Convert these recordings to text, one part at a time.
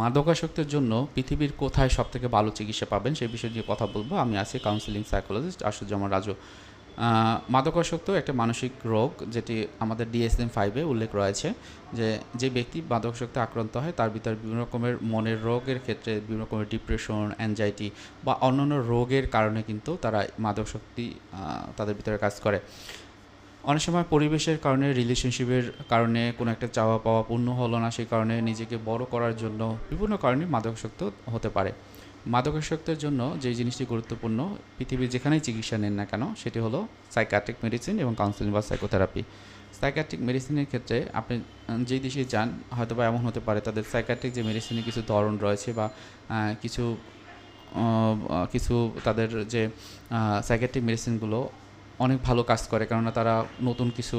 মাদকাসক্তের জন্য পৃথিবীর কোথায় সবথেকে ভালো চিকিৎসা পাবেন সেই বিষয়ে নিয়ে কথা বলব, আমি আছি কাউন্সিলিং সাইকোলজিস্ট আশুজ্জামান রাজু। মাদকাসক্ত একটা মানসিক রোগ যেটি আমাদের ডিএসএম ফাইভে উল্লেখ রয়েছে যে যে ব্যক্তি মাদকাসক্তে আক্রান্ত হয় তার ভিতরে বিভিন্ন রকমের মনের রোগের ক্ষেত্রে, বিভিন্ন রকমের ডিপ্রেশন অ্যাংজাইটি বা অন্যান্য রোগের কারণে কিন্তু তারা মাদকশক্তি তাদের ভিতরে কাজ করে। অনেক সময় পরিবেশের কারণে রিলেশনশিপের কারণে কোনো একটা চাওয়া পাওয়া পূর্ণ হলো না, সেই কারণে নিজেকে বড় করার জন্য বিভিন্ন কারণে মাদকাসক্ত হতে পারে। মাদকাসক্তের জন্য যে জিনিসটি গুরুত্বপূর্ণ, পৃথিবীর যেখানেই চিকিৎসা নেন না কেন, সেটি হলো সাইকাট্রিক মেডিসিন এবং কাউন্সিলিং বা সাইকোথেরাপি সাইকাট্রিক মেডিসিনের ক্ষেত্রে আপনি যেই দেশে যান হয়তো বা এমন হতে পারে, তাদের সাইকাট্রিক যে মেডিসিনের কিছু ধরন রয়েছে বা কিছু কিছু তাদের যে সাইকাট্রিক মেডিসিনগুলো অনেক ভালো কাজ করে, কেননা তারা নতুন কিছু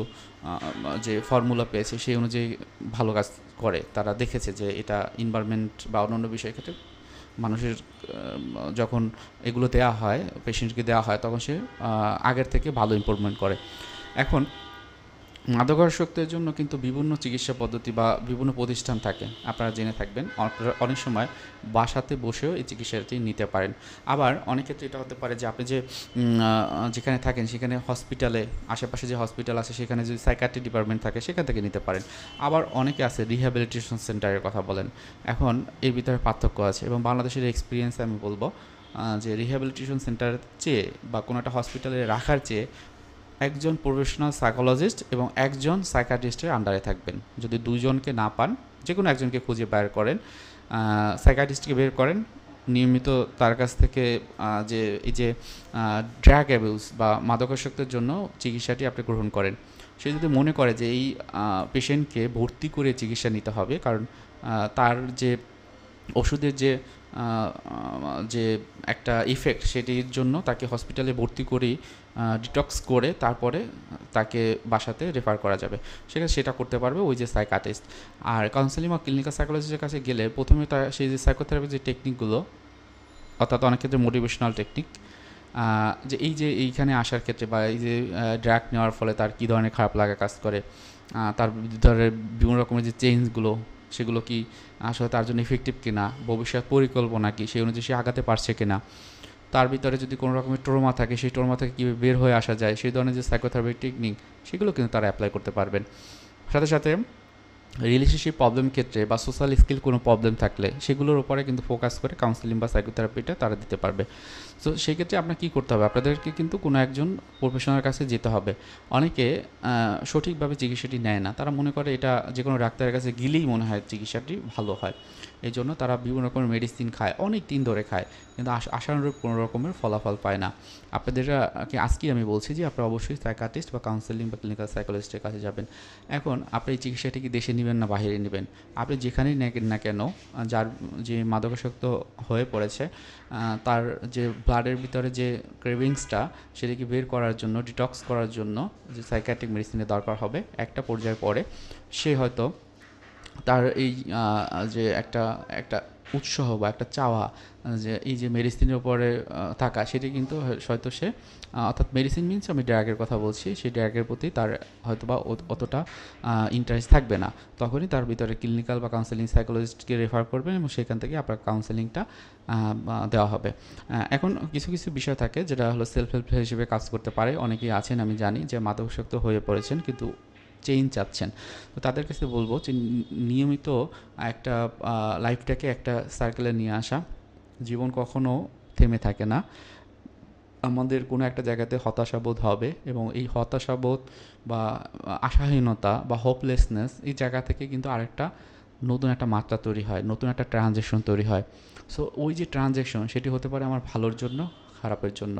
যে ফর্মুলা পেয়েছে সেই অনুযায়ী ভালো কাজ করে। তারা দেখেছে যে এটা এনভায়রনমেন্ট বা অন্যান্য বিষয়ের ক্ষেত্রে মানুষের যখন এগুলো দেওয়া হয় পেশেন্টকে দেওয়া হয়, তখন সে আগের থেকে ভালো ইম্প্রুভমেন্ট করে। এখন মাদকাসক্তের জন্য কিন্তু বিভিন্ন চিকিৎসা পদ্ধতি বা বিভিন্ন প্রতিষ্ঠান থাকে। আপনারা জেনে থাকবেন আপনারা অনেক সময় বাসাতে বসেও এই চিকিৎসাটি নিতে পারেন। আবার অনেক ক্ষেত্রে এটা হতে পারে যে আপনি যে যেখানে থাকেন, সেখানে হসপিটালে আশেপাশে যে হসপিটাল আছে, সেখানে যদি সাইকাট্রি ডিপার্টমেন্ট থাকে, সেখান থেকে নিতে পারেন। আবার অনেকে আছে রিহ্যাবিলিটেশন সেন্টারের কথা বলেন। এখন এর ভিতরে পার্থক্য আছে এবং বাংলাদেশের এক্সপিরিয়েন্স আমি বলব যে রিহ্যাবিলিটেশন সেন্টার চেয়ে বা কোনো একটা হসপিটালে রাখার চেয়ে একজন প্রফেশনাল সাইকোলজিস্ট এবং একজন সাইকাটিস্টের আন্ডারে থাকবেন। যদি দুজনকে না পান যে কোনো একজনকে খুঁজে বের করেন সাইকাটিস্টকে বের করেন, নিয়মিত তার কাছ থেকে যে, এই যে ড্রাগ অ্যাবিউজ বা মাদকাসক্তের জন্য চিকিৎসাটি আপনি গ্রহণ করেন। সে যদি মনে করে যে এই পেশেন্টকে ভর্তি করে চিকিৎসা নিতে হবে, কারণ তার যে, ওষুধের যে যে একটা ইফেক্ট সেটির জন্য তাকে হসপিটালে ভর্তি করেই ডিটক্স করে তারপরে তাকে বাসাতে রেফার করা যাবে। সেখানে সেটা করতে পারবে ওই যে সাইকাটিস্ট আর কাউন্সেলিং বা ক্লিনিক্যাল সাইকোলজিস্টের কাছে গেলে প্রথমে তার সেই যে সাইকোথেরাপির যে টেকনিকগুলো অর্থাৎ অনেক ক্ষেত্রে মোটিভেশনাল টেকনিক যে এই যে এইখানে আসার ক্ষেত্রে বা এই যে ড্রাগ নেওয়ার ফলে তার কী ধরনের খারাপ লাগা কাজ করে তার ভিতরে বিভিন্ন রকমের যে চেঞ্জগুলো সেগুলো কি আসলে তার জন্য ইফেক্টিভ কিনা, ভবিষ্যৎ পরিকল্পনা কি, সেই অনুযায়ী সে আগাতে পারছে কিনা। তার ভিতরে যদি কোনো রকমের ট্রমা থাকে, সেই ট্রমা থেকে কীভাবে বের হয়ে আসা যায়, সেই ধরনের যে সাইকোথেরাপি টেকনিক সেগুলো কিন্তু তারা অ্যাপ্লাই করতে পারবেন। সাথে সাথে রিলেশনশিপ প্রবলেম ক্ষেত্রে বা সোশ্যাল স্কিল কোনো প্রবলেম থাকলে সেগুলোর উপরে কিন্তু ফোকাস করে কাউন্সিলিং বা সাইকোথেরাপিটা তারা দিতে পারবে। সেই ক্ষেত্রে আপনার কী করতে হবে? আপনাদেরকে কিন্তু কোনো একজন প্রফেশনাল কাছে যেতে হবে। অনেকে সঠিকভাবে চিকিৎসাটি নেয় না। তারা মনে করে এটা যে কোনো ডাক্তারের কাছে গেলেই মনে হয় চিকিৎসাটি ভালো হয়। এই জন্য তারা বিভিন্ন রকমের মেডিসিন খায়, অনেক দিন ধরে খায়। কিন্তু আশ- আশানুরূপ কোনো রকমের ফলাফল পায় না। আপনাদেরকে আজকেই আমি বলছি যে আপনারা অবশ্যই সাইকাটিস্ট বা কাউন্সেলিং বা ক্লিনিক্যাল সাইকোলজিস্টের কাছে যাবেন। এখন, আপনি এই চিকিৎসাটি কি দেশে নেবেন না, বাহিরে নেবেন। আপনি যেখানেই নেন না কেন, যার যে মাদকাসক্ত হয়ে পড়েছে তার যে ব্লাডের ভিতরে যে ক্রেভিংসটা সেটাকে বের করার জন্য ডিটক্স করার জন্য যে সাইকাটিক মেডিসিনের দরকার হবে, একটা পর্যায়ে পরে, সে হয়তো তার এই যে একটা একটা উৎসাহ বা একটা চাওয়া যে এই যে মেডিসিনের উপরে থাকা, সেটি কিন্তু হয়তো সে অর্থাৎ মেডিসিন মিনস আমি ড্রাগের কথা বলছি, সেই ড্রাগের প্রতি তার হয়তো বা অত- অতটা ইন্টারেস্ট থাকবে না। তখনই তার ভিতরে ক্লিনিক্যাল বা কাউন্সেলিং সাইকোলজিস্টকে রেফার করবেন এবং সেখান থেকে আপনার কাউন্সেলিংটা দেওয়া হবে। এখন কিছু কিছু বিষয় থাকে যেটা হলো সেলফ হেল্প হিসেবে কাজ করতে পারে। অনেকেই আছেন, আমি জানি, যে মাদকাসক্ত হয়ে পড়েছেন, কিন্তু চেঞ্জ চাচ্ছেন তো তাদের কাছে বলব যে নিয়মিত একটা লাইফটাকে একটা সার্কেলে নিয়ে আসা। জীবন কখনো থেমে থাকে না। আমাদের কোনো একটা জায়গাতে হতাশাবোধ হবে এবং এই হতাশাবোধ বা, আশাহীনতা বা হোপলেসনেস এই জায়গা থেকে কিন্তু আরেকটা নতুন একটা মাত্রা তৈরি হয়, নতুন একটা ট্রানজেকশন তৈরি হয়। সো ওই যে ট্রানজেকশন সেটি হতে পারে আমার ভালোর জন্য, খারাপের জন্য।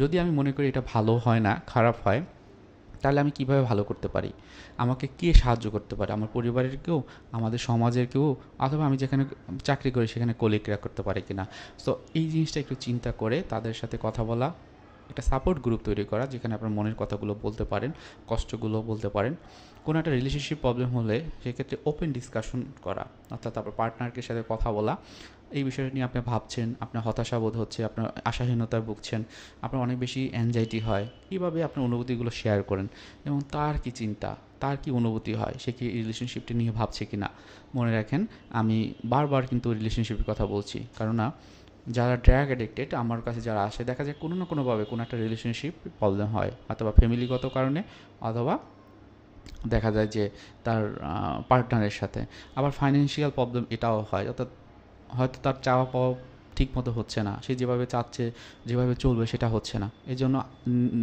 যদি আমি মনে করি এটা ভালো হয় না, খারাপ হয় তাহলে আমি কীভাবে ভালো করতে পারি? আমাকে কে সাহায্য করতে পারে? আমার পরিবারের কেউ? আমাদের সমাজের কেউ? অথবা আমি যেখানে চাকরি করি সেখানে কলিগরা করতে পারে কিনা? সো এই জিনিসটা একটু চিন্তা করে তাদের সাথে কথা বলা। একটা সাপোর্ট গ্রুপ তৈরি করা, যেখানে আপনার মনের কথাগুলো বলতে পারেন, কষ্টগুলো বলতে পারেন। কোনো একটা রিলেশনশিপ প্রবলেম হলে সেক্ষেত্রে ওপেন ডিসকাশন করা, অর্থাৎ আপনার পার্টনারকে সাথে কথা বলা। এই বিষয়টা নিয়ে আপনি ভাবছেন, আপনার হতাশা বোধ হচ্ছে, আপনার আশাহীনতায় ভুগছেন, আপনার অনেক বেশি অ্যাংজাইটি হয় কীভাবে আপনার অনুভূতিগুলো শেয়ার করেন। এবং তার কি চিন্তা, তার কি অনুভূতি হয়, সে কি রিলেশনশিপটি নিয়ে ভাবছে কি না মনে রাখেন, আমি বারবার কিন্তু রিলেশনশিপের কথা বলছি। কারণ না যারা ড্র্যাগ অ্যাডিক্টেড আমার কাছে যারা আসে, দেখা যায় কোনো না কোনোভাবে কোনো একটা রিলেশনশিপ প্রবলেম হয়, অথবা ফ্যামিলিগত কারণে, অথবা দেখা যায় যে তার পার্টনারের সাথে। আবার ফাইন্যান্সিয়াল প্রবলেম এটাও হয়, অর্থাৎ হয়তো তার চাওয়া পাওয়া ঠিক মতো হচ্ছে না, সে যেভাবে চাচ্ছে, যেভাবে চলবে সেটা হচ্ছে না। এই জন্য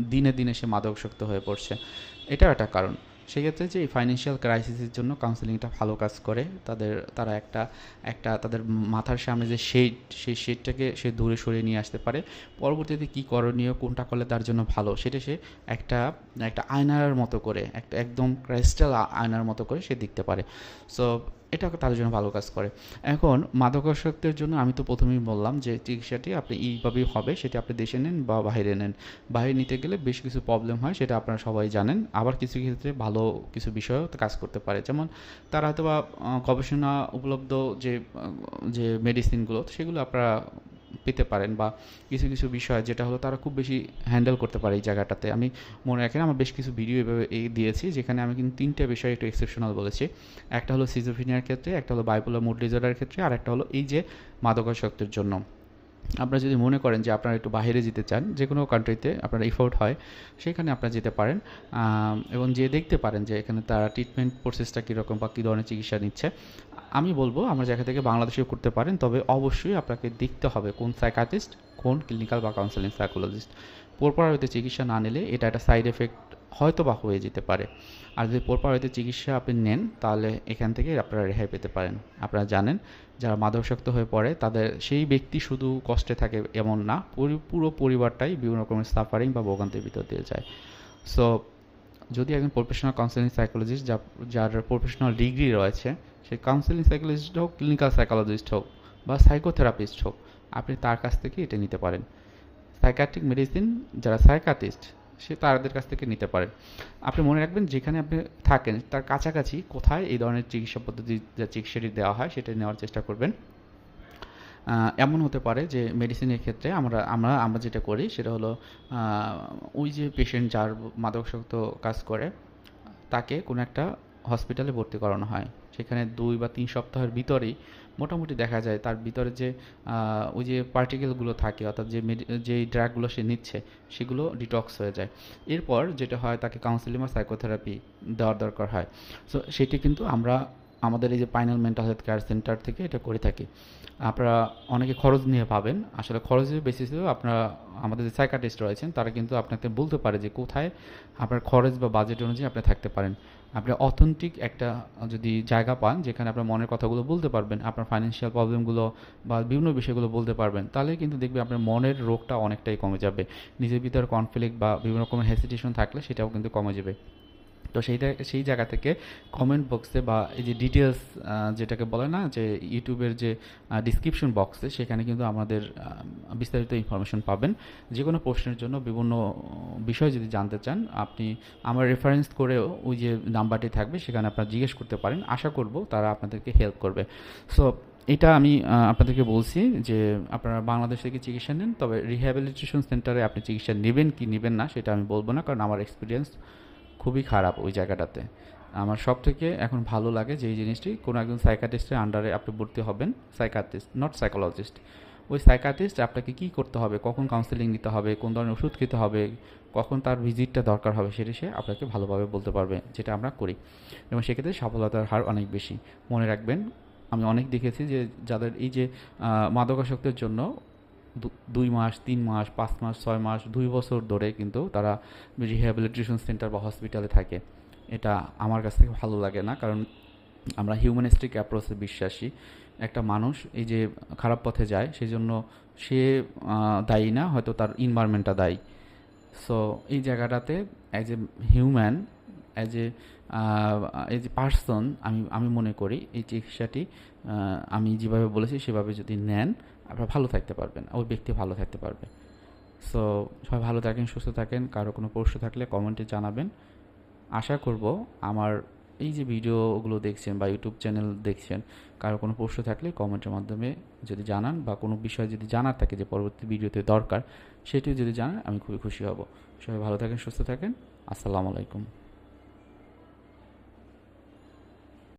দিনে দিনে সে মাদকাসক্ত হয়ে পড়ছে। এটাও একটা কারণ। সেক্ষেত্রে যে এই ফাইন্যান্সিয়াল ক্রাইসিসের জন্য কাউন্সেলিংটা ভালো কাজ করে, তাদের, তারা একটা একটা তাদের মাথার সামনে যে শেড সেই শেডটাকে সে দূরে সরিয়ে নিয়ে আসতে পারে। পরবর্তীতে কী করণীয়, কোনটা করলে তার জন্য ভালো, সেটা সে একটা একটা আয়নার মতো করে, একটা একদম ক্রাইস্টাল আয়নার মতো করে সে দেখতে পারে। সো এটা তাদের জন্য ভালো কাজ করে। এখন মাদকাসক্তের জন্য আমি তো প্রথমেই বললাম যে চিকিৎসাটি আপনি এইভাবেই হবে, সেটি আপনি দেশে নেন বা বাইরে নেন। বাইরে নিতে গেলে বেশ কিছু প্রবলেম হয়, সেটা আপনারা সবাই জানেন। আবার কিছু ক্ষেত্রে ভালো কিছু বিষয়েও কাজ করতে পারে। যেমন তারা হয়তো বা গবেষণা উপলব্ধ যে যে মেডিসিনগুলো সেগুলো আপনারা পেতে পারেন বা কিছু কিছু বিষয় যেটা হলো তারা খুব বেশি হ্যান্ডেল করতে পারে এই জায়গাটাতে। আমি মনে রাখেন আমার বেশ কিছু ভিডিও এভাবে এই দিয়েছি যেখানে আমি কিন্তু তিনটে বিষয় একটু এক্সেপশনাল বলেছি। একটা হলো সিজোফিনিয়ার ক্ষেত্রে, একটা হলো বাইপোলার মুড ডিজর্ডার ক্ষেত্রে, আর একটা হলো এই যে মাদকাসক্তের জন্য। আপনারা যদি মনে করেন যে আপনারা একটু বাইরে যেতে চান, যে কোনো কান্ট্রিতে আপনার এফোর্ট হয়, সেখানে আপনারা যেতে পারেন। এবং যে দেখতে পারেন যে এখানে তারা ট্রিটমেন্ট প্রসেসটা কীরকম বা কী ধরনের চিকিৎসা নিচ্ছে, আমি বলব, আমরা জায়গা থেকে বাংলাদেশেও করতে পারেন, তবে অবশ্যই আপনাকে দেখতে হবে কোন সাইকাটিস্ট কোন ক্লিনিক্যাল বা কাউন্সেলিং সাইকোলজিস্ট হইতে চিকিৎসা না নিলে এটা একটা সাইড এফেক্ট হয়তো বা হয়ে যেতে পারে। আর যদি হইতে চিকিৎসা আপনি নেন, তাহলে এখান থেকে আপনারা রেহাই পেতে পারেন। আপনারা জানেন, যারা মাদকাসক্ত হয়ে পড়ে, তাদের সেই ব্যক্তি শুধু কষ্টে থাকে এমন না, পুরো পরিবারটাই বিভিন্ন রকমের সাফারিং বা ভোগান্তির ভিতর দিয়ে যায়। সো যদি একজন প্রফেশনাল কাউন্সেলিং সাইকোলজিস্ট যা, যার প্রফেশনাল ডিগ্রি রয়েছে, সে কাউন্সেলিং সাইকোলজিস্ট হোক ক্লিনিক্যাল সাইকোলজিস্ট হোক বা সাইকোথেরাপিস্ট হোক আপনি তার কাছ থেকে এটা নিতে পারেন। সাইকাট্রিক মেডিসিন যারা সাইকাটিস্ট সে তাদের কাছ থেকে নিতে পারেন আপনি মনে রাখবেন, যেখানে আপনি থাকেন, তার কাছাকাছি কোথায় এই ধরনের চিকিৎসা পদ্ধতি যা চিকিৎসাটি দেওয়া হয়, সেটা নেওয়ার চেষ্টা করবেন। এমন হতে পারে যে মেডিসিনের ক্ষেত্রে আমরা আমরা আমরা যেটা করি, সেটা হলো ওই যে পেশেন্ট যার মাদকাসক্ত কাজ করে, তাকে কোনো একটা হসপিটালে ভর্তি করানো হয়। সেখানে দুই বা তিন সপ্তাহের ভিতরেই মোটামুটি দেখা যায় তার ভিতরে যে ওই যে পার্টিকেলগুলো থাকে, অর্থাৎ যে যে ড্রাগগুলো সে নিচ্ছে, সেগুলো ডিটক্স হয়ে যায়। এরপর যেটা হয়, তাকে কাউন্সিলিং বা সাইকোথেরাপি দেওয়ার দরকার হয়। সো সেটি কিন্তু আমরা আমাদের এই যে পাইনাল মেন্টাল হেলথ কেয়ার সেন্টার থেকে এটা করে থাকি। আপনারা অনেকে খরচ নিয়ে পাবেন আসলে খরচের বেসিসেও আপনারা, আমাদের যে সাইকাটিস্ট রয়েছেন, তারা কিন্তু আপনাকে বলতে পারে যে কোথায় আপনার খরচ বা বাজেট অনুযায়ী আপনি থাকতে পারেন। আপনি অথেন্টিক একটা, যদি জায়গা পান, যেখানে আপনার মনের কথাগুলো বলতে পারবেন, আপনার ফাইন্যান্সিয়াল প্রবলেমগুলো বা বিভিন্ন বিষয়গুলো বলতে পারবেন, তাহলে কিন্তু দেখবে আপনার মনের রোগটা অনেকটাই কমে যাবে। নিজের ভিতরে কনফ্লিক্ট বা বিভিন্ন রকমের হেসিটেশন থাকলে সেটাও কিন্তু কমে যাবে। তো সেইটা, সেই জায়গা থেকে কমেন্ট বক্সে বা এই যে ডিটেলস যেটাকে বলে না, যে ইউটিউবের যে ডিসক্রিপশন বক্সে সেখানে কিন্তু আমাদের বিস্তারিত ইনফরমেশন পাবেন। যে কোনো প্রশ্নের জন্য বিভিন্ন বিষয় যদি জানতে চান, আপনি আমার রেফারেন্স করেও ওই যে নাম্বারটি থাকবে, সেখানে আপনারা জিজ্ঞেস করতে পারেন। আশা করব তারা আপনাদেরকে হেল্প করবে। সো এটা আমি আপনাদেরকে বলছি যে আপনারা বাংলাদেশ থেকে চিকিৎসা নেন, তবে রিহ্যাবিলিটেশন সেন্টারে আপনি চিকিৎসা নেবেন কি নেবেন না, সেটা আমি বলব না, কারণ আমার এক্সপিরিয়েন্স খুবই খারাপ ওই জায়গাটাতে। আমার সব থেকে এখন ভালো লাগে যে এই জিনিসটি, কোনো একজন সাইকাটিস্টের আন্ডারে আপনি ভর্তি হবেন সাইকাটিস্ট নট সাইকোলজিস্ট ওই সাইকাটিস্ট আপনাকে কী করতে হবে, কখন কাউন্সেলিং নিতে হবে, কোন ধরনের ওষুধ খেতে হবে, কখন তার ভিজিটটা দরকার হবে সেটা সে আপনাকে ভালোভাবে বলতে পারবে, যেটা আমরা করি। এবং সেক্ষেত্রে সফলতার হার অনেক বেশি। মনে রাখবেন, আমি অনেক দেখেছি যে যাদের এই যে মাদকাসক্তের জন্য দুই মাস, তিন মাস, পাঁচ মাস, ছয় মাস, দুই বছর ধরে কিন্তু তারা রিহ্যাবিলিটেশন সেন্টার বা হসপিটালে থাকে। এটা আমার কাছ থেকে ভালো লাগে না, কারণ আমরা হিউম্যানিস্টিক অ্যাপ্রোচে বিশ্বাসী। একটা মানুষ এই যে খারাপ পথে যায় সেই জন্য সে দায়ী না, হয়তো তার ইনভায়রনমেন্টটা দায়ী। সো এই জায়গাটাতে as a human as a as a person আমি আমি মনে করি এই চিকিৎসাটি আমি যেভাবে বলেছি সেভাবে যদি নেন আপনারা ভালো থাকতে পারবেন, ওই ব্যক্তি ভালো থাকতে পারবে। সো সবাই ভালো থাকেন, সুস্থ থাকেন, কারও কোনো প্রশ্ন থাকলে কমেন্টে জানাবেন। আশা করব আমার এই যে ভিডিওগুলো দেখছেন বা ইউটিউব চ্যানেল দেখছেন, কারও কোনো প্রশ্ন থাকলে কমেন্টের মাধ্যমে যদি জানান বা কোনো বিষয় যদি জানার থাকে যে পরবর্তী ভিডিওতে দরকার, সেটিও যদি জানান আমি খুবই খুশি হব। সবাই ভালো থাকেন, সুস্থ থাকেন। আসসালামু আলাইকুম।